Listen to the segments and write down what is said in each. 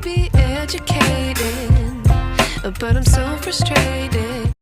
be educated, but I'm so frustrated.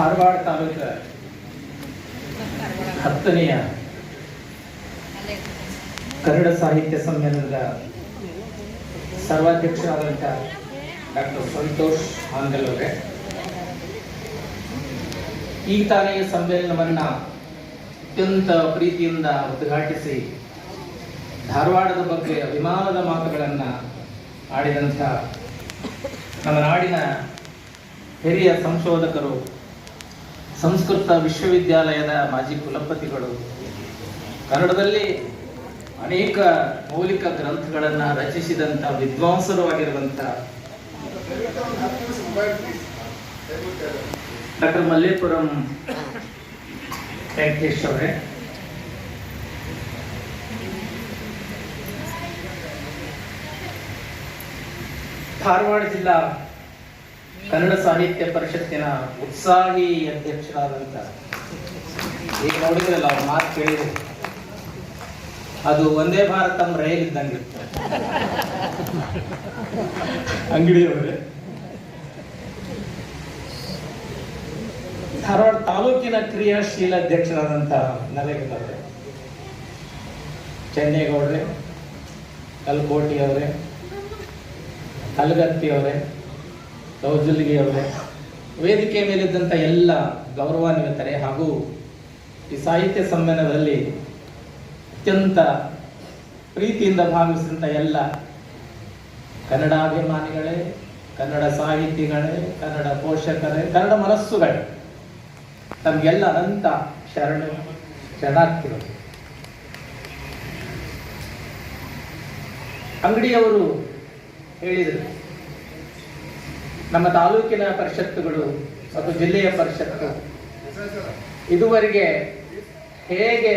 Dharwad ತಾಲೂಕ ಹತ್ತನೆಯ ಕನ್ನಡ ಸಾಹಿತ್ಯ ಸಮ್ಮೇಳನದ ಸರ್ವಾಧ್ಯಕ್ಷರಾದಂಥ ಡಾಕ್ಟರ್ ಸಂತೋಷ್ ಹಾಂಗಲ್ ಅವರೇ. ಈ ತಾನೇ ಸಮ್ಮೇಳನವನ್ನು ಅತ್ಯಂತ ಪ್ರೀತಿಯಿಂದ ಉದ್ಘಾಟಿಸಿ ಧಾರವಾಡದ ಬಗ್ಗೆ ಅಭಿಮಾನದ ಮಾತುಗಳನ್ನು ಆಡಿದಂಥ ನಮ್ಮ ನಾಡಿನ ಹಿರಿಯ ಸಂಶೋಧಕರು ಸಂಸ್ಕೃತ ವಿಶ್ವವಿದ್ಯಾಲಯದ ಮಾಜಿ ಕುಲಪತಿಗಳು. ಕನ್ನಡದಲ್ಲಿ ಅನೇಕ ಮೌಲಿಕ ಗ್ರಂಥಗಳನ್ನು ರಚಿಸಿದಂಥ ವಿದ್ವಾಂಸರು ಆಗಿರುವಂಥ ಡಾಕ್ಟರ್ ಮಲ್ಲೇಪುರಂ ವೆಂಕಟೇಶ್ ಅವರೇ. ಧಾರವಾಡ ಜಿಲ್ಲಾ ಕನ್ನಡ ಸಾಹಿತ್ಯ ಪರಿಷತ್ತಿನ ಉತ್ಸಾಹಿ ಅಧ್ಯಕ್ಷರಾದಂಥ ಈಗ ನೋಡಿದ್ರಲ್ಲ ಅವ್ರ ಮಾತು ಕೇಳಿದ್ರು ಅದು ಒಂದೇ ಭಾರತಂ ರೈಲ್ ಇದ್ದಂಗೆ ಅಂಗಡಿಯವರೇ. ಧಾರವಾಡ ತಾಲೂಕಿನ ಕ್ರಿಯಾಶೀಲ ಅಧ್ಯಕ್ಷರಾದಂಥ ನರೇಗೌಡ್ರೆ ಚೆನ್ನೇಗೌಡ್ರೆ ಕಲ್ಕೋಟಿ ಅವರೇ ಕಲ್ಗತ್ತಿ ಅವರೇ ಕೌಜಲ್ಗಿ ಅವರೇ ವೇದಿಕೆ ಮೇಲಿದ್ದಂಥ ಎಲ್ಲ ಗೌರವಾನ್ವಿತರೆ ಹಾಗೂ ಈ ಸಾಹಿತ್ಯ ಸಮ್ಮೇಳನದಲ್ಲಿ ಅತ್ಯಂತ ಪ್ರೀತಿಯಿಂದ ಭಾಗವಹಿಸಿದಂಥ ಎಲ್ಲ ಕನ್ನಡಾಭಿಮಾನಿಗಳೇ ಕನ್ನಡ ಸಾಹಿತಿಗಳೇ, ಕನ್ನಡ ಪೋಷಕರೇ, ಕನ್ನಡ ಮನಸ್ಸುಗಳೇ, ತಮಗೆಲ್ಲ ಅನಂತ ಶರಣ ಶರಣಾರ್ಥಿಗಳು. ಅಂಗಡಿಯವರು ಹೇಳಿದರು ನಮ್ಮ ತಾಲೂಕಿನ ಪರಿಷತ್ತುಗಳು ಮತ್ತು ಜಿಲ್ಲೆಯ ಪರಿಷತ್ತು ಇದುವರೆಗೆ ಹೇಗೆ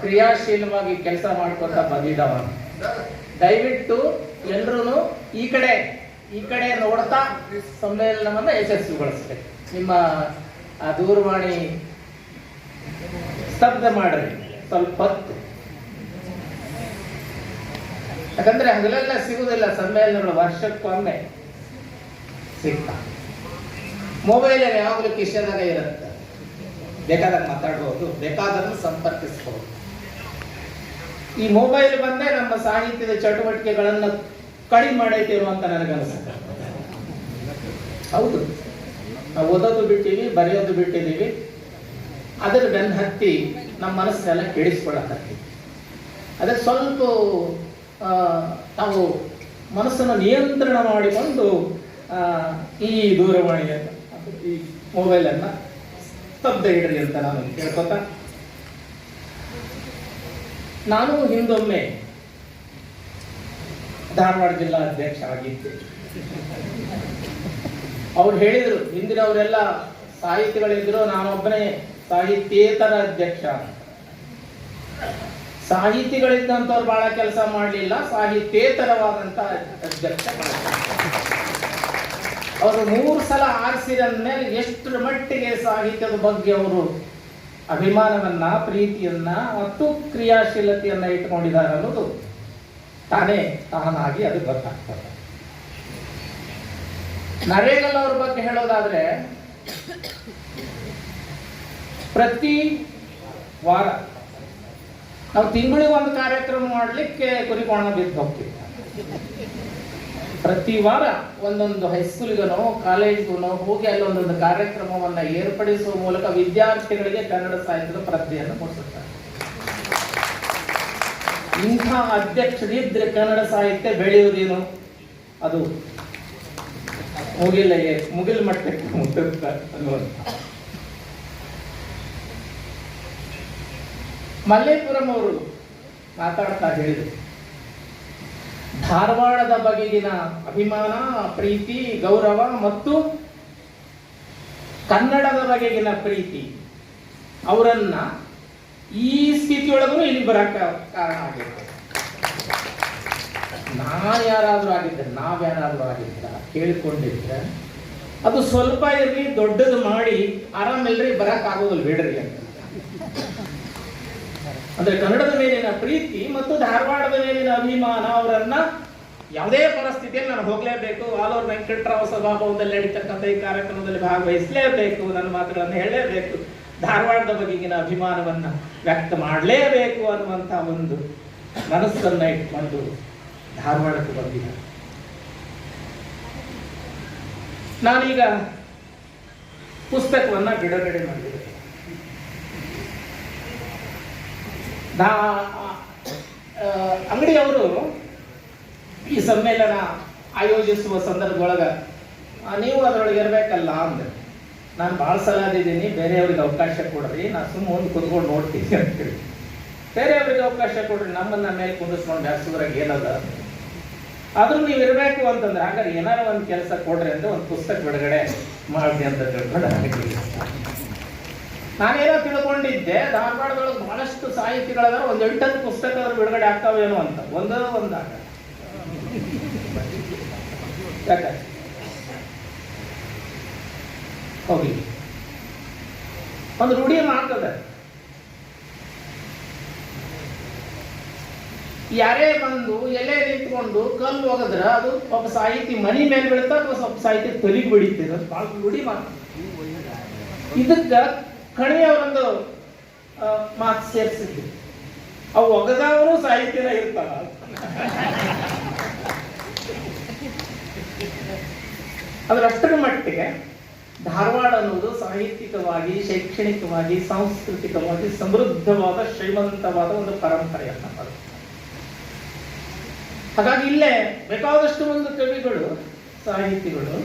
ಕ್ರಿಯಾಶೀಲವಾಗಿ ಕೆಲಸ ಮಾಡ್ಕೊತ ಬಂದಿದ್ದಾವ? ದಯವಿಟ್ಟು ಎಲ್ಲರೂ ಈ ಕಡೆ ಈ ಕಡೆ ನೋಡ್ತಾ ಸಮ್ಮೇಳನವನ್ನ ಯಶಸ್ವಿಗೊಳಿಸ್ಬೇಕು ನಿಮ್ಮ, ಆ ದೂರವಾಣಿ ಸ್ತಬ್ಧ ಮಾಡ್ರಿ, ಸ್ವಲ್ಪ ಹೊತ್ತು. ಯಾಕಂದ್ರೆ ಹಗಲೆಲ್ಲ ಸಿಗುದಿಲ್ಲ, ಸಮ್ಮೇಳನಗಳು ವರ್ಷಕ್ಕೊಮ್ಮೆ. ಸಿಗ್ತಾ ಮೊಬೈಲ್ ಯಾವಾಗಲೂ ಕಿಶನಾಗ ಇರುತ್ತೆ? ಬೇಕಾದಾಗ ಮಾತಾಡ್ಬೋದು ಬೇಕಾದ್ರೂ ಸಂಪರ್ಕಿಸಬಹುದು ಈ ಮೊಬೈಲ್ ಬಂದೇ ನಮ್ಮ ಸಾಹಿತ್ಯದ ಚಟುವಟಿಕೆಗಳನ್ನು ಕಡಿಮೆ ಮಾಡೈತೆ ಅಂತ ನನಗನ್ಸುತ್ತೆ. ಹೌದು. ನಾವು ಓದೋದು ಬಿಟ್ಟಿವಿ ಬರೆಯೋದು ಬಿಟ್ಟಿದ್ದೀವಿ ಅದರ ಬೆನ್ನ ಹತ್ತಿ ನಮ್ಮ ಮನಸ್ಸೆಲ್ಲ ಕೆಡಿಸ್ಕೊಳ್ಳಕತ್ತೀವಿ. ಅದಕ್ಕೆ ಸ್ವಲ್ಪ ನಾವು ಮನಸ್ಸನ್ನು ನಿಯಂತ್ರಣ ಮಾಡಿಕೊಂಡು ಈ ದೂರವಾಣಿಯನ್ನು ಈ ಮೊಬೈಲನ್ನು ಸ್ತಬ್ಧ ಇಡ್ರಿ ಅಂತ ನಾನು ಕೇಳ್ಕೊತ. ನಾನು ಹಿಂದೊಮ್ಮೆ ಧಾರವಾಡ ಜಿಲ್ಲಾ ಅಧ್ಯಕ್ಷ ಆಗಿದ್ದೆ. ಅವ್ರು ಹೇಳಿದ್ರು, ಹಿಂದಿನವರೆಲ್ಲ ಸಾಹಿತಿಗಳಿದ್ರು ನಾನೊಬ್ಬನೇ ಸಾಹಿತ್ಯೇತರ ಅಧ್ಯಕ್ಷ. ಸಾಹಿತಿಗಳಿದ್ದಂಥವ್ರು ಬಹಳ ಕೆಲಸ ಮಾಡಲಿಲ್ಲ ಸಾಹಿತ್ಯೇತರವಾದಂಥ ಅಧ್ಯಕ್ಷ. ಅವರು ಮೂರು ಸಲ ಆರಿಸಿದ ಮೇಲೆ ಎಷ್ಟರ ಮಟ್ಟಿಗೆ ಸಾಹಿತ್ಯದ ಬಗ್ಗೆ ಅವರು ಅಭಿಮಾನವನ್ನ, ಪ್ರೀತಿಯನ್ನ ಮತ್ತು ಕ್ರಿಯಾಶೀಲತೆಯನ್ನ ಇಟ್ಕೊಂಡಿದ್ದಾರೆ ಅನ್ನೋದು ತಾನೇ ತಾನಾಗಿ ಅದು ಗೊತ್ತಾಗ್ತದೆ. ನರೇಗಲ್ ಅವ್ರ ಬಗ್ಗೆ ಹೇಳೋದಾದ್ರೆ, ಪ್ರತಿ ವಾರ ನಾವು ತಿಂಗಳಿಗೆ ಒಂದು ಕಾರ್ಯಕ್ರಮ ಮಾಡಲಿಕ್ಕೆ ಕುರಿಕೋಣ ಬಿದ್ದು ಹೋಗ್ತೀವಿ. ಪ್ರತಿ ವಾರ ಒಂದೊಂದು ಹೈಸ್ಕೂಲಿಗನೋ ಕಾಲೇಜ್ಗೂ ಹೋಗಿ ಅಲ್ಲಿ ಒಂದೊಂದು ಕಾರ್ಯಕ್ರಮವನ್ನ ಏರ್ಪಡಿಸುವ ಮೂಲಕ ವಿದ್ಯಾರ್ಥಿಗಳಿಗೆ ಕನ್ನಡ ಸಾಹಿತ್ಯದ ಪ್ರಜ್ಞೆಯನ್ನು ಮೂಡಿಸುತ್ತಾರೆ ಇಂಥ ಅಧ್ಯಕ್ಷರಿದ್ರೆ ಕನ್ನಡ ಸಾಹಿತ್ಯ ಬೆಳೆಯುವುದೇನು ಅದು ಮುಗಿಲ ಮುಗಿಲ್ ಮಟ್ಟಕ್ಕೆ ಮುಟ್ಟುತ್ತ ಅನ್ನುವಂಥ. ಮಲ್ಲೇಪುರಂ ಅವರು ಮಾತಾಡ್ತಾ ಹೇಳಿದರು. ಧಾರವಾಡದ ಬಗೆಗಿನ ಅಭಿಮಾನ, ಪ್ರೀತಿ, ಗೌರವ ಮತ್ತು ಕನ್ನಡದ ಬಗೆಗಿನ ಪ್ರೀತಿ ಅವರನ್ನ ಈ ಸ್ಥಿತಿಯೊಳಗೂ ಇಲ್ಲಿ ಬರಕ ಕಾರಣ ಆಗಿರ್ತದೆ. ನಾನು ಯಾರಾದರೂ ಆಗಿದ್ದೆ ನಾವ್ಯಾರಾದರೂ ಆಗಿದ್ದ ಕೇಳಿಕೊಂಡಿದ್ರೆ, ಅದು ಸ್ವಲ್ಪ ಇರಲಿ, ದೊಡ್ಡದು ಮಾಡಿ, ಆರಾಮಿಲ್ರಿ, ಬರಕ್ ಆಗೋದಿಲ್ಲ, ಬಿಡ್ರಿ ಅಂತ. ಅಂದ್ರೆ ಕನ್ನಡದ ಮೇಲಿನ ಪ್ರೀತಿ ಮತ್ತು ಧಾರವಾಡದ ಮೇಲಿನ ಅಭಿಮಾನ ಅವರನ್ನ ಯಾವುದೇ ಪರಿಸ್ಥಿತಿಯಲ್ಲಿ ನಾನು ಹೋಗಲೇಬೇಕು, ಆಲೂರು ವೆಂಕಟರಾವ್ ಸಭಾಭವನದಲ್ಲಿ ನಡೀತಕ್ಕಂಥ ಈ ಕಾರ್ಯಕ್ರಮದಲ್ಲಿ ಭಾಗವಹಿಸಲೇಬೇಕು ನನ್ನ ಮಾತುಗಳನ್ನು ಹೇಳಲೇಬೇಕು, ಧಾರವಾಡದ ಬಗೆಗಿನ ಅಭಿಮಾನವನ್ನ ವ್ಯಕ್ತ ಮಾಡಲೇಬೇಕು ಅನ್ನುವಂಥ ಒಂದು ಮನಸ್ಸನ್ನ ಇಟ್ಕೊಂಡು ಧಾರವಾಡಕ್ಕೆ ಬಂದಿದ್ದ ನಾನೀಗ ಪುಸ್ತಕವನ್ನ ಬಿಡುಗಡೆ ಮಾಡಿದೆ. ನಾ ಅಂಗಡಿಯವರು ಈ ಸಮ್ಮೇಳನ ಆಯೋಜಿಸುವ ಸಂದರ್ಭದೊಳಗ ನೀವು ಅದರೊಳಗೆ ಇರಬೇಕಲ್ಲ ಅಂದ್ರೆ. ನಾನು ಭಾಳ ಸಲ ಅದಿದ್ದೀನಿ, ಬೇರೆಯವ್ರಿಗೆ ಅವಕಾಶ ಕೊಡ್ರಿ ನಾನು ಸುಮ್ಮ ಒಂದು ಕುತ್ಕೊಂಡು ನೋಡ್ತೀನಿ ಅಂತೇಳಿ ಬೇರೆಯವ್ರಿಗೆ ಅವಕಾಶ ಕೊಡ್ರಿ, ನಮ್ಮನ್ನ ಮೇಲೆ ಕುಂದಿಸ್ಕೊಂಡು ಜಾಸ್ತಿದ್ರಾಗ ಏನದ? ಆದ್ರೂ ನೀವು ಇರಬೇಕು ಅಂತಂದ್ರೆ, ಹಾಗಾದ್ರೆ ಏನಾರ ಒಂದು ಕೆಲಸ ಕೊಡ್ರಿ ಅಂತ ಒಂದು ಪುಸ್ತಕ ಬಿಡುಗಡೆ ಮಾಡಿದೆ ಅಂತ ತಿಳ್ಕೊಂಡು. ನಾನೇನೋ ತಿಳ್ಕೊಂಡಿದ್ದೆ, ಧಾರವಾಡದೊಳಗೆ ಬಹಳಷ್ಟು ಸಾಹಿತಿಗಳ ಒಂದು ಎಂಟತ್ತು ಪುಸ್ತಕಗಳು ಬಿಡುಗಡೆ ಆಗ್ತಾವೇನೋ ಅಂತ. ಒಂದೋ ಒಂದಾಗ. ಒಂದು ರೂಢಿ ಮಾಡ್ತದೆ. ಯಾರೇ ಬಂದು ಎಲೆ ನಿಂತ್ಕೊಂಡು ಕಲ್ಲು ಹೋಗದ್ರ ಅದು ಒಬ್ಬ ಸಾಹಿತಿ ಮನಿ ಮೇಲೆ ಬೀಳ್ತಾ ಸ್ವಲ್ಪ ಸಾಹಿತಿ ತಲೆಗೆ ಅದು ಭಾಳ ರೂಢಿ ಮಾಡ್ತದೆ ಇದಕ್ಕ ಕಣಿಯವರೊಂದು ಮಾತು ಸೇರಿಸಿದ್ವಿ. ಅವು ಒಗದವರು ಸಾಹಿತ್ಯನ ಇರ್ತಾರ ಅದರಷ್ಟರ ಮಟ್ಟಿಗೆ ಧಾರವಾಡ ಅನ್ನೋದು ಸಾಹಿತ್ಯಿಕವಾಗಿ, ಶೈಕ್ಷಣಿಕವಾಗಿ, ಸಾಂಸ್ಕೃತಿಕವಾಗಿ ಸಮೃದ್ಧವಾದ, ಶ್ರೀಮಂತವಾದ ಒಂದು ಪರಂಪರೆಯನ್ನ ಹೊಂದಿದೆ. ಹಾಗಾಗಿ ಇಲ್ಲೇ ಬೇಕಾದಷ್ಟು ಒಂದು ಕವಿಗಳು ಸಾಹಿತಿಗಳು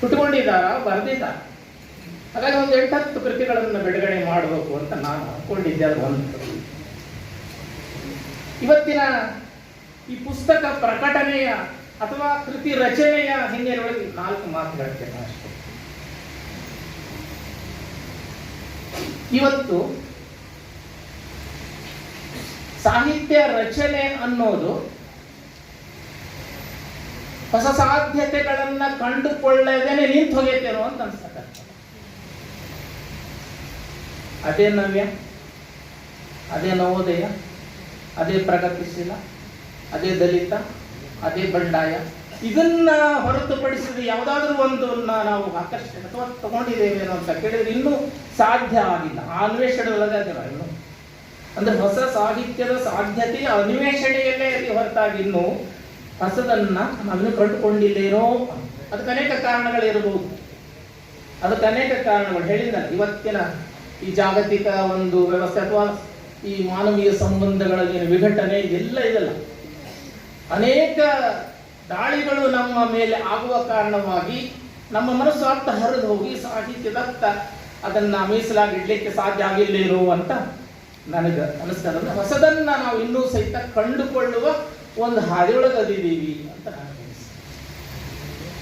ಹುಟ್ಟುಕೊಂಡಿದ್ದಾರ, ಬರೆದಿದ್ದಾರೆ? ಹಾಗಾಗಿ ಒಂದು ಎಂಟತ್ತು ಕೃತಿಗಳನ್ನು ಬಿಡುಗಡೆ ಮಾಡಬೇಕು ಅಂತ ನಾನು ಅಂದ್ಕೊಂಡಿದ್ದೆ ಅದು ಒಂದು ಇವತ್ತಿನ ಈ ಪುಸ್ತಕ ಪ್ರಕಟಣೆಯ ಅಥವಾ ಕೃತಿ ರಚನೆಯ ಹಿನ್ನೆಲೆಯೊಳಗೆ ನಾಲ್ಕು ಮಾತು ಹೇಳ್ತೇನೆ ಅಷ್ಟೇ ಇವತ್ತು ಸಾಹಿತ್ಯ ರಚನೆ ಅನ್ನೋದು ಹೊಸ ಸಾಧ್ಯತೆಗಳನ್ನ ಕಂಡುಕೊಳ್ಳದೇನೆ ನಿಂತು ಹೋಗೈತೇನೋ ಅಂತ ಅನ್ಸತ್ತೆ. ಅದೇ ನವ್ಯ, ಅದೇ ನವೋದಯ, ಅದೇ ಪ್ರಗತಿಶೀಲ ಅದೇ ದಲಿತ, ಅದೇ ಬಂಡಾಯ. ಇದನ್ನ ಹೊರತುಪಡಿಸಿದ ಯಾವುದಾದ್ರೂ ಒಂದು ನಾವು ಆಕರ್ಷಣೆ ಅಥವಾ ತಗೊಂಡಿದ್ದೇವೇನೋ ಅಂತ ಕೇಳಿದ್ರೆ ಇನ್ನೂ ಸಾಧ್ಯ ಆಗಿಲ್ಲ. ಆ ಅನ್ವೇಷಣೆಯೊಳಗೆ ಅದಿಲ್ಲ ಇನ್ನು. ಅಂದ್ರೆ ಹೊಸ ಸಾಹಿತ್ಯದ ಸಾಧ್ಯತೆಯ ಅನ್ವೇಷಣೆಯಲ್ಲೇ ಇಲ್ಲಿ ಹೊರತಾಗಿ ಇನ್ನು ಹೊಸದನ್ನ ನಾವಿನ್ನು ಕಂಡುಕೊಂಡಿಲ್ಲೇನೋ ಅದಕ್ಕೆ ಅನೇಕ ಕಾರಣಗಳಿರಬಹುದು. ಅದಕ್ಕೆ ಅನೇಕ ಕಾರಣಗಳು. ಹೇಳಿದ ಇವತ್ತಿನ ಈ ಜಾಗತಿಕ ಒಂದು ವ್ಯವಸ್ಥೆ ಅಥವಾ ಈ ಮಾನವೀಯ ಸಂಬಂಧಗಳ ಏನು ವಿಘಟನೆ ಇದೆಲ್ಲ ಇದಲ್ಲ ಅನೇಕ ದಾಳಿಗಳು ನಮ್ಮ ಮೇಲೆ ಆಗುವ ಕಾರಣವಾಗಿ ನಮ್ಮ ಮನಸ್ಸು ಅರ್ಥ ಹರಿದು ಹೋಗಿ ಸಾಹಿತ್ಯದತ್ತ ಅದನ್ನ ಮೀಸಲಾಗಿಡ್ಲಿಕ್ಕೆ ಸಾಧ್ಯ ಆಗಿಲ್ಲ ಅಂತ ನನಗೆ ಅನಿಸ್ತದ ಹೊಸದನ್ನ ನಾವು ಇನ್ನೂ ಸಹಿತ ಕಂಡುಕೊಳ್ಳುವ ಒಂದು ಹಾದಿಯೊಳಗದಿದ್ದೀವಿ ಅಂತ ನನಗೆ.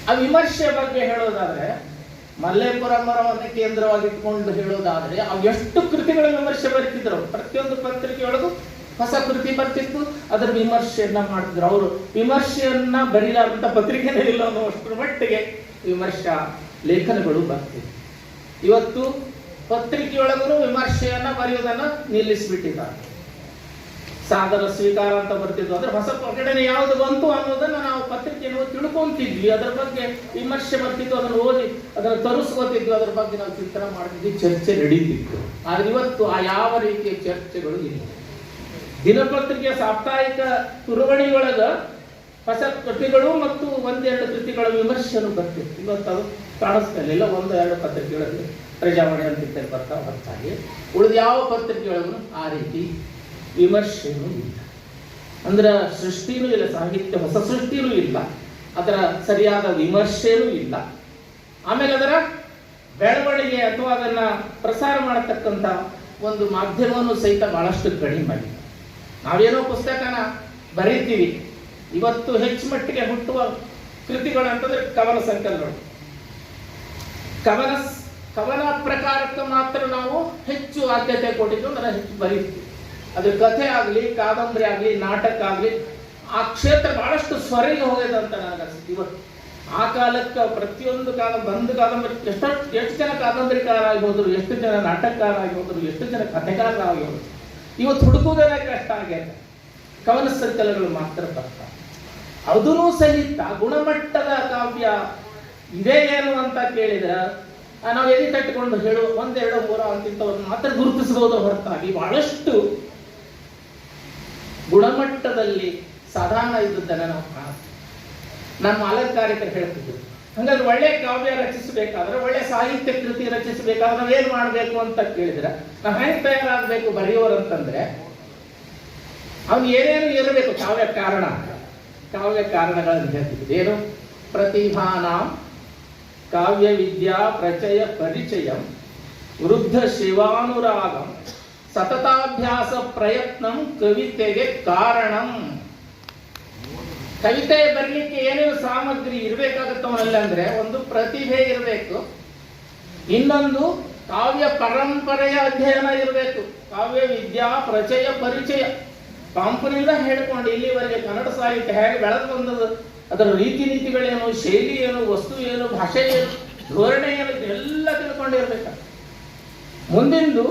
ಆ ವಿಮರ್ಶೆ ಬಗ್ಗೆ ಹೇಳೋದಾದ್ರೆ ಮಲ್ಲೇಪುರ ಮರವನ್ನು ಕೇಂದ್ರವಾಗಿಟ್ಕೊಂಡು ಹೇಳೋದಾದ್ರೆ ಎಷ್ಟು ಕೃತಿಗಳ ವಿಮರ್ಶೆ ಬರೀತಿದ್ರು, ಪ್ರತಿಯೊಂದು ಪತ್ರಿಕೆಯೊಳಗೂ ಹೊಸ ಕೃತಿ ಬರ್ತಿತ್ತು. ಅದರ ವಿಮರ್ಶೆಯನ್ನ ಮಾಡ್ತಿದ್ರು ಅವರು ವಿಮರ್ಶೆಯನ್ನ ಬರೀಲಾರಂತ ಪತ್ರಿಕೆನೇ ಇಲ್ಲ ಅನ್ನೋ ಅಷ್ಟರ ಮಟ್ಟಿಗೆ ವಿಮರ್ಶಾ ಲೇಖನಗಳು ಬರ್ತಿತ್ತು ಇವತ್ತು ಪತ್ರಿಕೆಯೊಳಗೂ ವಿಮರ್ಶೆಯನ್ನ ಬರೆಯೋದನ್ನ ನಿಲ್ಲಿಸಿಬಿಟ್ಟಿದ್ದಾರೆ. ಸಾದರ ಸ್ವೀಕಾರ ಅಂತ ಬರ್ತಿದ್ವು ಅಂದ್ರೆ ಹೊಸ ಪ್ರಕಟಣೆ ಯಾವುದು ಬಂತು ಅನ್ನೋದನ್ನ ನಾವು ಪತ್ರಿಕೆಯನ್ನು ತಿಳ್ಕೊಂತಿದ್ವಿ. ಅದರ ಬಗ್ಗೆ ವಿಮರ್ಶೆ ಬರ್ತಿತ್ತು, ಅದನ್ನು ಓದಿ ಅದನ್ನು ತರಿಸ್ಕೋತಿದ್ವಿ. ಅದರ ಬಗ್ಗೆ ನಾವು ಚಿಂತನೆ ಮಾಡ್ತಿದ್ವಿ, ಚರ್ಚೆ ನಡೀತಿತ್ತು. ಆದ್ರೆ ಇವತ್ತು ಆ ಯಾವ ರೀತಿಯ ಚರ್ಚೆಗಳು ಇಲ್ಲ. ದಿನಪತ್ರಿಕೆಯ ಸಾಪ್ತಾಹಿಕ ತುರುವಣಿಯೊಳಗ ಹೊಸ ಕೃತಿಗಳು ಮತ್ತು ಒಂದೆರಡು ಕೃತಿಗಳ ವಿಮರ್ಶೆನು ಬರ್ತಿತ್ತು. ಇವತ್ತು ಅದು ಕಾಣಿಸ್ತಾ ಇಲ್ಲ. ಒಂದು, ಎರಡು ಪತ್ರಿಕೆಗಳಲ್ಲಿ ಪ್ರಜಾವಾಣಿ ಅಂತ ಬರ್ತಾ ಬರ್ತಾ ಹೊರತಾಗಿ ಉಳಿದ ಯಾವ ಪತ್ರಿಕೆಗಳನ್ನು ಆ ರೀತಿ ವಿಮರ್ಶೆನೂ ಇಲ್ಲ. ಅಂದ್ರೆ ಸೃಷ್ಟಿನೂ ಇಲ್ಲ, ಸಾಹಿತ್ಯ, ಹೊಸ ಸೃಷ್ಟಿನೂ ಇಲ್ಲ. ಅದರ ಸರಿಯಾದ ವಿಮರ್ಶೆಯೂ ಇಲ್ಲ. ಆಮೇಲೆ ಅದರ ಬೆಳವಣಿಗೆ ಅಥವಾ ಅದನ್ನ ಪ್ರಸಾರ ಮಾಡತಕ್ಕಂಥ ಒಂದು ಮಾಧ್ಯಮವನ್ನು ಸಹಿತ ಬಹಳಷ್ಟು ಕಡಿಮೆ ಆಗಿದೆ. ನಾವೇನೋ ಪುಸ್ತಕನ ಬರೀತೀವಿ, ಇವತ್ತು ಹೆಚ್ಚು ಮಟ್ಟಿಗೆ ಹುಟ್ಟುವ ಕೃತಿಗಳು ಅಂತಂದ್ರೆ ಕವನ ಸಂಕಲನಗಳು ಕವನ ಕವನ ಪ್ರಕಾರಕ್ಕೆ ಮಾತ್ರ ನಾವು ಹೆಚ್ಚು ಆದ್ಯತೆ ಕೊಟ್ಟಿದ್ದು ಅಂದ್ರೆ ಹೆಚ್ಚು ಬರೀತೀವಿ. ಅದು ಕಥೆ ಆಗಲಿ, ಕಾದಂಬರಿ ಆಗಲಿ, ನಾಟಕ ಆಗಲಿ, ಆ ಕ್ಷೇತ್ರ ಬಹಳಷ್ಟು ಸ್ವರಿಗೆ ಹೋಗಿದೆ ಅಂತ ಅನಿಸುತ್ತೆ. ಇವತ್ತು ಆ ಕಾಲಕ್ಕೆ ಪ್ರತಿಯೊಂದು ಕಾಲ, ಬಂದು ಕಾದಂಬರಿ, ಎಷ್ಟೋ, ಎಷ್ಟು ಜನ ಕಾದಂಬರಿಕಾರ ಹೋದರು ಎಷ್ಟು ಜನ ನಾಟಕಕಾರ ಹೋದರು ಎಷ್ಟು ಜನ ಕಥೆಕಾರರಾಗಿ ಹೋದರು ಇವತ್ತು ಹುಡುಕುವುದೇ ಕಷ್ಟ ಆಗ್ಯದ ಕವನ ಸಂಕಲನಗಳು ಮಾತ್ರ ಬರ್ತಾವೆ ಅದೂ ಸಹಿತ ಗುಣಮಟ್ಟದ ಕಾವ್ಯ ಇದೇ ಏನು ಅಂತ ಕೇಳಿದ್ರೆ ನಾವು ಎಲ್ಲಿ ತಟ್ಟಿಕೊಂಡು ಹೇಳು ಒಂದೆರಡು ಮೂರು ಅಂತಿಂತವ್ರನ್ನ ಮಾತ್ರ ಗುರುತಿಸಬಹುದು ಹೊರತಾಗಿ ಬಹಳಷ್ಟು ಗುಣಮಟ್ಟದಲ್ಲಿ ಸಾಧಾರಣ ಇದ್ದದ್ದನ್ನು ನಾವು ಕಾಣ್ತೀವಿ ನಮ್ಮ ಅಲಂಕಾರಿಕರು ಹೇಳ್ತಿದ್ರು ಹಂಗಾದ್ರೆ ಒಳ್ಳೆ ಕಾವ್ಯ ರಚಿಸಬೇಕಾದ್ರೆ, ಒಳ್ಳೆ ಸಾಹಿತ್ಯ ಕೃತಿ ರಚಿಸಬೇಕಾದ್ರೆ ನಾವು ಏನ್ ಮಾಡ್ಬೇಕು ಅಂತ ಕೇಳಿದ್ರೆ, ನಾವು ಹೆಂಗ್ ತಯಾರಾಗಬೇಕು ಬರೆಯೋರು ಅಂತಂದ್ರೆ, ಅವನು ಏನೇನು ಇರಬೇಕು, ಕಾವ್ಯ ಕಾರಣ ಕಾವ್ಯ ಕಾರಣಗಳನ್ನು ಹೇಳ್ತಿದ್ರು ಏನು? ಪ್ರತಿಭಾನ ಕಾವ್ಯ ವಿದ್ಯಾ ಪ್ರಚಯ ಪರಿಚಯ ವೃದ್ಧ ಶಿವಾನುರಾಗಂ ಸತತಾಭ್ಯಾಸ ಪ್ರಯತ್ನಂ ಕವಿತೆಗೆ ಕಾರಣ. ಕವಿತೆ ಬರಲಿಕ್ಕೆ ಏನೇನು ಸಾಮಗ್ರಿ ಇರಬೇಕಾಗುತ್ತವಲ್ಲ ಅಂದ್ರೆ ಒಂದು ಪ್ರತಿಭೆ ಇರಬೇಕು. ಇನ್ನೊಂದು ಕಾವ್ಯ ಪರಂಪರೆಯ ಅಧ್ಯಯನ ಇರಬೇಕು. ಕಾವ್ಯ ವಿದ್ಯಾ ಪ್ರಚಯ ಪರಿಚಯ. ಪಾಂಪನಿಂದ ಹೇಳ್ಕೊಂಡು ಇಲ್ಲಿವರೆಗೆ ಕನ್ನಡ ಸಾಹಿತ್ಯ ಹೇಗೆ ಬೆಳೆದು ಬಂದದ್ದು, ಅದರ ರೀತಿ ನೀತಿಗಳೇನು, ಶೈಲಿ ಏನು, ವಸ್ತು ಏನು, ಭಾಷೆ ಏನು, ಧೋರಣೆ ಏನು ಎಲ್ಲ ತಿಳ್ಕೊಂಡಿರ್ಬೇಕು. ಮುಂದಿಂದು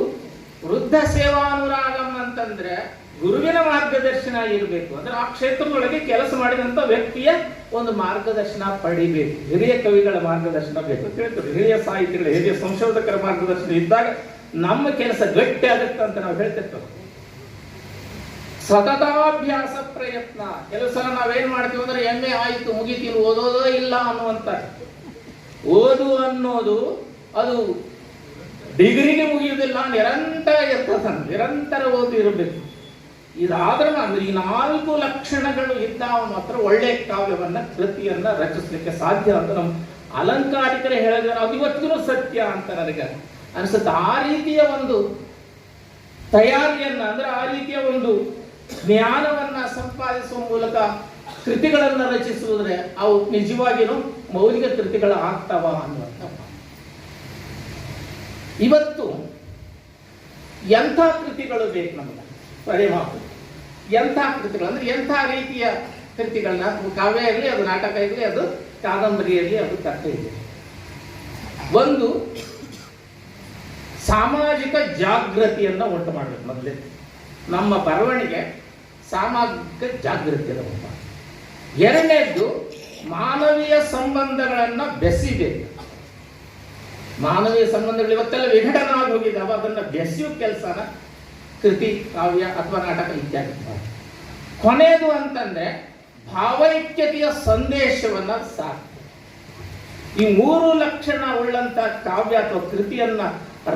ವೃದ್ಧ ಸೇವಾನುರಾಗಂ ಅಂತಂದ್ರೆ ಗುರುವಿನ ಮಾರ್ಗದರ್ಶನ ಇರಬೇಕು. ಅಂದ್ರೆ ಆ ಕ್ಷೇತ್ರದೊಳಗೆ ಕೆಲಸ ಮಾಡಿದಂತ ವ್ಯಕ್ತಿಯ ಒಂದು ಮಾರ್ಗದರ್ಶನ ಪಡಿಬೇಕು. ಹಿರಿಯ ಕವಿಗಳ ಮಾರ್ಗದರ್ಶನ ಬೇಕು ಹೇಳ್ತಾರೆ. ಹಿರಿಯ ಸಾಹಿತಿಗಳ, ಹಿರಿಯ ಸಂಶೋಧಕರ ಮಾರ್ಗದರ್ಶನ ಇದ್ದಾಗ ನಮ್ಮ ಕೆಲಸ ಗಟ್ಟಿ ಆಗುತ್ತೆ ಅಂತ ನಾವು ಹೇಳ್ತಿರ್ತೇವೆ. ಸತತಾಭ್ಯಾಸ ಪ್ರಯತ್ನ. ಕೆಲವು ಸಲ ನಾವೇನ್ ಮಾಡ್ತೀವಿ ಅಂದ್ರೆ ಎಮ್ಮೆ ಆಯಿತು ಆಯ್ತು ಮುಗಿತೀನಿ ಓದೋದೋ ಇಲ್ಲ ಅನ್ನುವಂತ ಓದು ಅನ್ನೋದು ಅದು ಡಿಗ್ರಿಗೆ ಮುಗಿಯುವುದಿಲ್ಲ, ನಿರಂತರ ಇರ್ತದ ನಿರಂತರ ಓದಿ ಇರಬೇಕು. ಇದಾದ್ರೆ ಅಂದ್ರೆ ಈ ನಾಲ್ಕು ಲಕ್ಷಣಗಳು ಇದ್ದಾವ ಮಾತ್ರ ಒಳ್ಳೆ ಕಾವ್ಯವನ್ನ, ಕೃತಿಯನ್ನ ರಚಿಸಲಿಕ್ಕೆ ಸಾಧ್ಯ ಅಂತ ನಮ್ಮ ಅಲಂಕಾರಿಕರೇ ಹೇಳಿದ್ರೆ. ಅದು ಸತ್ಯ ಅಂತ ನನಗೆ ಅನ್ಸುತ್ತೆ. ಆ ರೀತಿಯ ಒಂದು ತಯಾರಿಯನ್ನ, ಅಂದ್ರೆ ಆ ರೀತಿಯ ಒಂದು ಜ್ಞಾನವನ್ನ ಸಂಪಾದಿಸುವ ಮೂಲಕ ಕೃತಿಗಳನ್ನ ರಚಿಸುವುದ್ರೆ ಅವು ನಿಜವಾಗಿಯೂ ಮೌಲಿಕ ಕೃತಿಗಳು ಆಗ್ತಾವ ಅನ್ನುವಂಥ. ಇವತ್ತು ಎಂಥ ಕೃತಿಗಳು ಬೇಕು ನಮಗೆ? ಪರಿಮಾಪು ಎಂಥ ಕೃತಿಗಳು? ಅಂದ್ರೆ ಎಂಥ ರೀತಿಯ ಕೃತಿಗಳನ್ನ? ಕಾವ್ಯ ಇರಲಿ, ಅದು ನಾಟಕ ಇರಲಿ, ಅದು ಕಾದಂಬರಿ ಇರಲಿ, ಅದು ಕಥೆ ಇರಲಿ. ಒಂದು ಸಾಮಾಜಿಕ ಜಾಗೃತಿಯನ್ನ ಉಂಟು ಮಾಡಬೇಕು ಮೊದಲೇ. ನಮ್ಮ ಬರವಣಿಗೆ ಸಾಮಾಜಿಕ ಜಾಗೃತಿಯನ್ನು ಉಂಟು ಮಾಡ್ಬೇಕು. ಎರಡನೇದ್ದು ಮಾನವೀಯ ಸಂಬಂಧಗಳನ್ನ ಬೆಸಿಬೇಕು ಮಾನವೀಯ ಸಂಬಂಧಗಳು ಇವತ್ತೆಲ್ಲ ವಿಘಟನವಾಗಿ ಹೋಗಿದ್ದಾವೆ ಅದನ್ನು ಬೆಸೆಯುವ ಕೆಲಸನ ಕೃತಿ, ಕಾವ್ಯ ಅಥವಾ ನಾಟಕ ಇತ್ಯಾದಿ. ಕೊನೆಯದು ಅಂತಂದ್ರೆ ಭಾವೈಕ್ಯತೆಯ ಸಂದೇಶವನ್ನ ಸಾಕು ಈ ಮೂರು ಲಕ್ಷಣ ಉಳ್ಳಂತ ಕಾವ್ಯ ಅಥವಾ ಕೃತಿಯನ್ನ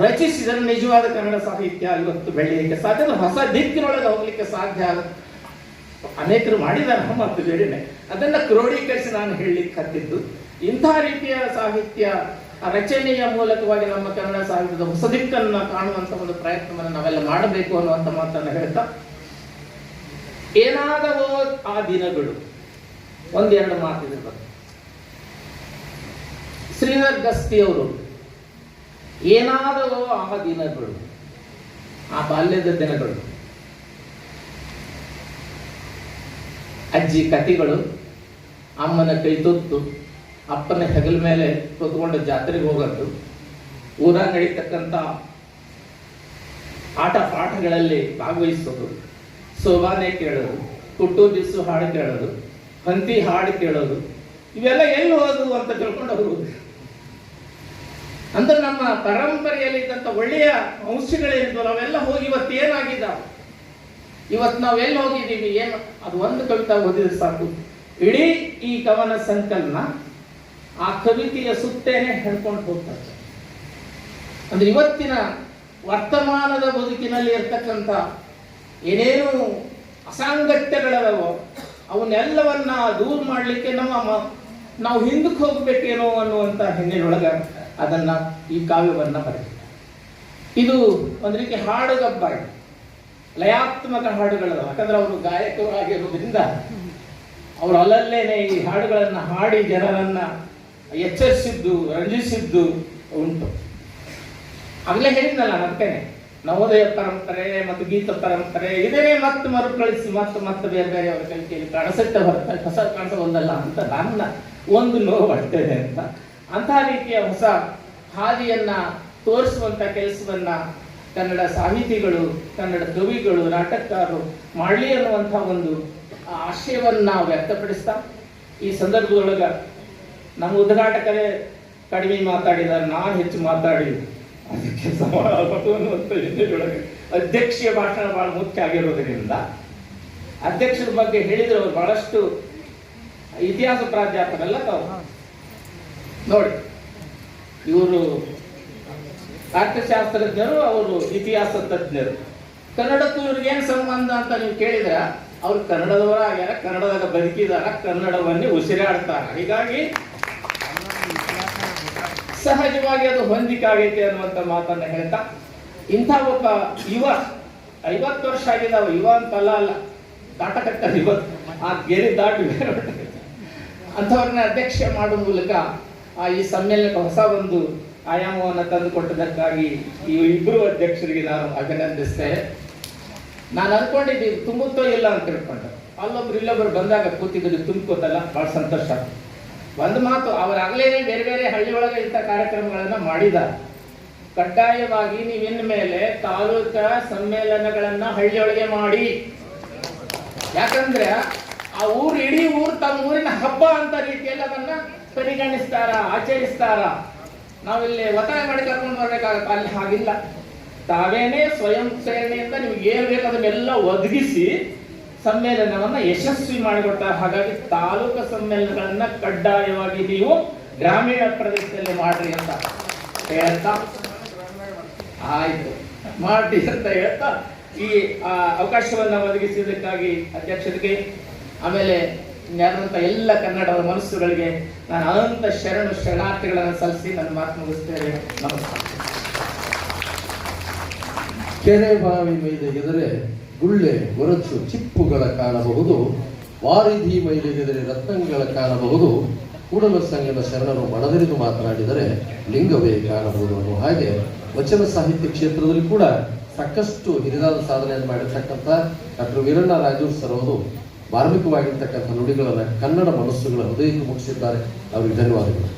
ರಚಿಸಿದರೆ ನಿಜವಾದ ಕನ್ನಡ ಸಾಹಿತ್ಯ ಇವತ್ತು ಬೆಳೆಯಲಿಕ್ಕೆ ಸಾಧ್ಯ ಹೊಸ ದಿಕ್ಕಿನೊಳಗೆ ಹೋಗ್ಲಿಕ್ಕೆ ಸಾಧ್ಯ ಆಗುತ್ತೆ ಅನೇಕರು ಮಾಡಿದ್ದಾರೆ ಮತ್ತು ಬೇರೆನೆ. ಅದನ್ನ ಕ್ರೋಢೀಕರಿಸಿ ನಾನು ಹೇಳಲಿಕ್ಕೆ ಹತ್ತಿದ್ದು, ಇಂತಹ ರೀತಿಯ ಸಾಹಿತ್ಯ ರಚನೆಯ ಮೂಲಕವಾಗಿ ನಮ್ಮ ಕನ್ನಡ ಸಾಹಿತ್ಯದ ಹೊಸ ದಿಕ್ಕನ್ನ ಕಾಣುವಂತ ಒಂದು ಪ್ರಯತ್ನವನ್ನು ನಾವೆಲ್ಲ ಮಾಡಬೇಕು ಅನ್ನುವಂಥ ಮಾತನ್ನು ಹೇಳ್ತಾ, ಏನಾದವೋ ಆ ದಿನಗಳು, ಒಂದೆರಡು ಮಾತಿದೆ ಬಗ್ಗೆ. ಗಸ್ತಿ ಅವರು ಏನಾದವೋ ಆ ದಿನಗಳು, ಆ ಬಾಲ್ಯದ ದಿನಗಳು. ಅಜ್ಜಿ ಕತಿಗಳು ಅಮ್ಮನ ಕೈ ತುತ್ತು ಅಪ್ಪನ ಹೆಗಲ ಮೇಲೆ ಕೂತ್ಕೊಂಡು ಜಾತ್ರೆಗೆ ಹೋಗೋದು. ಊರ ನಡೀತಕ್ಕಂಥ ಆಟ ಪಾಠಗಳಲ್ಲಿ ಭಾಗವಹಿಸೋದು. ಸೋಬಾನೆ ಕೇಳೋದು, ಕುಟ್ಟು ದಿಸು ಹಾಡು ಕೇಳೋದು ಹಂತಿ ಹಾಡು ಕೇಳೋದು. ಇವೆಲ್ಲ ಎಲ್ಲಿ ಹೋದು ಅಂತ ತಿಳ್ಕೊಂಡು ಹೋಗುದು. ಅಂದ್ರೆ ನಮ್ಮ ಪರಂಪರೆಯಲ್ಲಿ ಇದ್ದಂಥ ಒಳ್ಳೆಯ ಅಂಶಗಳೇನಿದ್ವು ನಾವೆಲ್ಲ ಹೋಗಿ ಇವತ್ತು ಏನಾಗಿದ್ದ ಇವತ್ತು ನಾವು ಎಲ್ಲಿ ಹೋಗಿದ್ದೀವಿ? ಏನು? ಅದು ಒಂದು ಕವಿತಾ ಓದಿದ್ರೆ ಸಾಕು. ಇಡೀ ಈ ಕವನ ಸಂಕಲನ ಆ ಕವಿತೆಯ ಸುತ್ತೇನೆ ಹೇಳ್ಕೊಂಡು ಹೋಗ್ತಾರೆ. ಅಂದ್ರೆ ಇವತ್ತಿನ ವರ್ತಮಾನದ ಬದುಕಿನಲ್ಲಿ ಇರ್ತಕ್ಕಂಥ ಏನೇನು ಅಸಾಂಗತ್ಯಗಳವೋ ಅವನ್ನೆಲ್ಲವನ್ನ ದೂರ ಮಾಡಲಿಕ್ಕೆ ನಮ್ಮ ನಾವು ಹಿಂದಕ್ಕೆ ಹೋಗ್ಬೇಕೇನೋ ಅನ್ನುವಂಥ ಹಿನ್ನೆಲೆಯೊಳಗ ಅದನ್ನ ಈ ಕಾವ್ಯವನ್ನ ಬರೆದಿದ್ದ ಇದು ಒಂದು ರೀತಿ ಹಾಡುಗಬ್ಬ ಲಯಾತ್ಮಕ ಹಾಡುಗಳು ಯಾಕಂದ್ರೆ ಅವರು ಗಾಯಕರು ಆಗಿರೋದ್ರಿಂದ ಅವರು ಅಲ್ಲಲ್ಲೇನೆ ಈ ಹಾಡುಗಳನ್ನು ಹಾಡಿ ಜನರನ್ನ ಎಚ್ಚರಿಸಿದ್ದು, ರಂಜಿಸಿದ್ದು ಉಂಟು. ಆಗಲೇ ಹೇಳಿದ್ನಲ್ಲ ಮತ್ತೇನೆ ನವೋದಯ ಪರಂಪರೆ ಮತ್ತು ಗೀತ ಪರಂಪರೆ, ಇದನ್ನೇ ಮತ್ತೆ ಮರುಕಳಿಸಿ ಮತ್ತೆ ಮತ್ತೆ ಬೇರೆ ಬೇರೆ ಅವರ ಕಲಿಕೆಯಲ್ಲಿ ಕಾಣಿಸುತ್ತೆ ಬರ್ತಾರೆ ಹೊಸ ಕಾಣಿಸೋದಲ್ಲ ಅಂತ ನನ್ನ ಒಂದು ನೋವು ಬರ್ತೇನೆ ಅಂತ. ಅಂತಹ ರೀತಿಯ ಹೊಸ ಹಾದಿಯನ್ನ ತೋರಿಸುವಂತ ಕೆಲಸವನ್ನ ಕನ್ನಡ ಸಾಹಿತಿಗಳು, ಕನ್ನಡ ಕವಿಗಳು, ನಾಟಕಕಾರರು ಮಾಡಲಿ ಅನ್ನುವಂಥ ಒಂದು ಆಶಯವನ್ನ ವ್ಯಕ್ತಪಡಿಸ್ತಾ ಈ ಸಂದರ್ಭದೊಳಗ ನಮ್ಮ ಉದ್ಘಾಟಕರೇ ಕಡಿಮೆ ಮಾತಾಡಿದ್ದಾರೆ ನಾನು ಹೆಚ್ಚು ಮಾತಾಡಿ ಅದಕ್ಕೆ ಅಧ್ಯಕ್ಷೀಯ ಭಾಷಣ ಬಹಳ ಮುಖ್ಯ ಆಗಿರೋದರಿಂದ ಅಧ್ಯಕ್ಷರ ಬಗ್ಗೆ ಹೇಳಿದ್ರೆ ಅವರು ಬಹಳಷ್ಟು ಇತಿಹಾಸ ಪ್ರಾಧ್ಯಾಪಕರಲ್ಲ ತಾವು? ನೋಡಿ ಇವರು ಅರ್ಥಶಾಸ್ತ್ರಜ್ಞರು ಅವರು ಇತಿಹಾಸ ತಜ್ಞರು. ಕನ್ನಡಕ್ಕೂ ಇವ್ರಿಗೆ ಏನು ಸಂಬಂಧ ಅಂತ ನೀವು ಕೇಳಿದ್ರ ಅವ್ರು ಕನ್ನಡದವರಾಗ್ಯಾರ ಕನ್ನಡದಾಗ ಬದುಕಿದಾರ ಕನ್ನಡವನ್ನೇ ಉಸಿರಾಡ್ತಾರ. ಹೀಗಾಗಿ ಸಹಜವಾಗಿ ಅದು ಹೊಂದಿಕೆ ಆಗೈತೆ ಅನ್ನುವಂಥ ಮಾತನ್ನ ಹೇಳ್ತಾ, ಇಂಥ ಒಬ್ಬ ಯುವ, ಐವತ್ತು ವರ್ಷ ಆಗಿದೆ ಅವ ಯುವ ಅಂತಲ್ಲ ಅಲ್ಲ ದಾಟಕತ್ತ ಇವತ್ತು ಆ ಗೆರೆ ದಾಟಿ ಅಂಥವ್ರನ್ನ ಅಧ್ಯಕ್ಷ ಮಾಡುವ ಮೂಲಕ ಆ ಈ ಸಮ್ಮೇಳನಕ್ಕೆ ಹೊಸ ಒಂದು ಆಯಾಮವನ್ನು ತಂದುಕೊಟ್ಟದಕ್ಕಾಗಿ ಈ ಇಬ್ಬರು ಅಧ್ಯಕ್ಷರಿಗೆ ನಾನು ಅಭಿನಂದಿಸ್ತೇನೆ. ನಾನು ಅಂದ್ಕೊಂಡಿದ್ದೀನಿ ತುಂಬುತ್ತೋ ಇಲ್ಲ ಅಂತ ತಿಳ್ಕೊಂಡೆ. ಅಲ್ಲೊಬ್ರು ಇಲ್ಲೊಬ್ರು ಬಂದಾಗ ಕೂತಿದ್ರು ತುಂಬ್ಕೋತಲ್ಲ ಬಹಳ ಸಂತೋಷ. ಒಂದು ಮಾತು ಅವರಾಗಲೇ ಬೇರೆ ಬೇರೆ ಹಳ್ಳಿ ಒಳಗೆ ಇಂಥ ಕಾರ್ಯಕ್ರಮಗಳನ್ನ ಮಾಡಿದ್ದಾರೆ. ಕಡ್ಡಾಯವಾಗಿ ನೀವಿನ ಮೇಲೆ ತಾಲೂಕ ಸಮ್ಮೇಳನಗಳನ್ನ ಹಳ್ಳಿಯೊಳಗೆ ಮಾಡಿ. ಯಾಕಂದ್ರೆ ಆ ಊರು ಇಡೀ ಊರು ತಮ್ಮ ಊರಿನ ಹಬ್ಬ ಅಂತ ರೀತಿಯಲ್ಲಿ ಅದನ್ನ ಪರಿಗಣಿಸ್ತಾರ, ಆಚರಿಸ್ತಾರ? ನಾವಿಲ್ಲಿ ಒತ್ತಾಯ ಮಾಡಿ ಕರ್ಕೊಂಡು ಬರ್ಬೇಕಾಗತ್ತೆ. ಅಲ್ಲಿ ಹಾಗಿಲ್ಲ. ತಾವೇನೇ ಸ್ವಯಂ ಸೇನೆಯಿಂದ ನಿಮ್ಗೆ ಏನ್ ಬೇಕು ಅದನ್ನೆಲ್ಲ ಒದಗಿಸಿ ಸಮ್ಮೇಳನವನ್ನ ಯಶಸ್ವಿ ಮಾಡಿಕೊಟ್ಟ. ಹಾಗಾಗಿ ತಾಲೂಕು ಸಮ್ಮೇಳನಗಳನ್ನ ಕಡ್ಡಾಯವಾಗಿ ನೀವು ಗ್ರಾಮೀಣ ಪ್ರದೇಶದಲ್ಲಿ ಮಾಡ್ರಿ ಅಂತ ಹೇಳ್ತಾ ಆಯ್ತು. ಮಾಡಿ ಅಂತ ಹೇಳ್ತಾ ಈ ಅವಕಾಶವನ್ನು ಒದಗಿಸಿದ್ದಕ್ಕಾಗಿ ಅಧ್ಯಕ್ಷರಿಗೆ, ಆಮೇಲೆ ನೆರೆದಂತ ಎಲ್ಲ ಕನ್ನಡದ ಮನಸ್ಸುಗಳಿಗೆ ನಾನು ಅನಂತ ಶರಣು ಶರಣಾರ್ಥಿಗಳನ್ನು ಸಲ್ಲಿಸಿ ನನ್ನ ಮಾತು ಮುಗಿಸ್ತೇನೆ. ನಮಸ್ಕಾರ. ಕೆರೆ ಬಾವಿ ಮೈದೆಗೆದರೆ ಗುಳ್ಳೆ, ಗೊರಚು, ಚಿಪ್ಪುಗಳ ಕಾಣಬಹುದು ವಾರಿಧಿ ಮೈಲಿಗೆದರೆ ರತ್ನಗಳ ಕಾಣಬಹುದು, ಕೂಡಲ ಸಂಘದ ಶರಣರು ಮನದರಿದು ಮಾತನಾಡಿದರೆ ಲಿಂಗವೇ ಕಾಣಬಹುದು ಅನ್ನುವ ಹಾಗೆ ವಚನ ಸಾಹಿತ್ಯ ಕ್ಷೇತ್ರದಲ್ಲಿ ಕೂಡ ಸಾಕಷ್ಟು ಹಿರಿದಾದ ಸಾಧನೆಯನ್ನು ಮಾಡಿರ್ತಕ್ಕಂಥ ಡಾಕ್ಟರ್ ವೀರಣ್ಣ ರಾಜೂರ್ ಸರ್ ಅವರು ಮಾರ್ಮಿಕವಾಗಿರ್ತಕ್ಕಂಥ ನುಡಿಗಳನ್ನು ಕನ್ನಡ ಮನಸ್ಸುಗಳ ಹೃದಯಕ್ಕೆ ಮುಗಿಸಿದ್ದಾರೆ ಅವರಿಗೆ ಧನ್ಯವಾದಗಳು.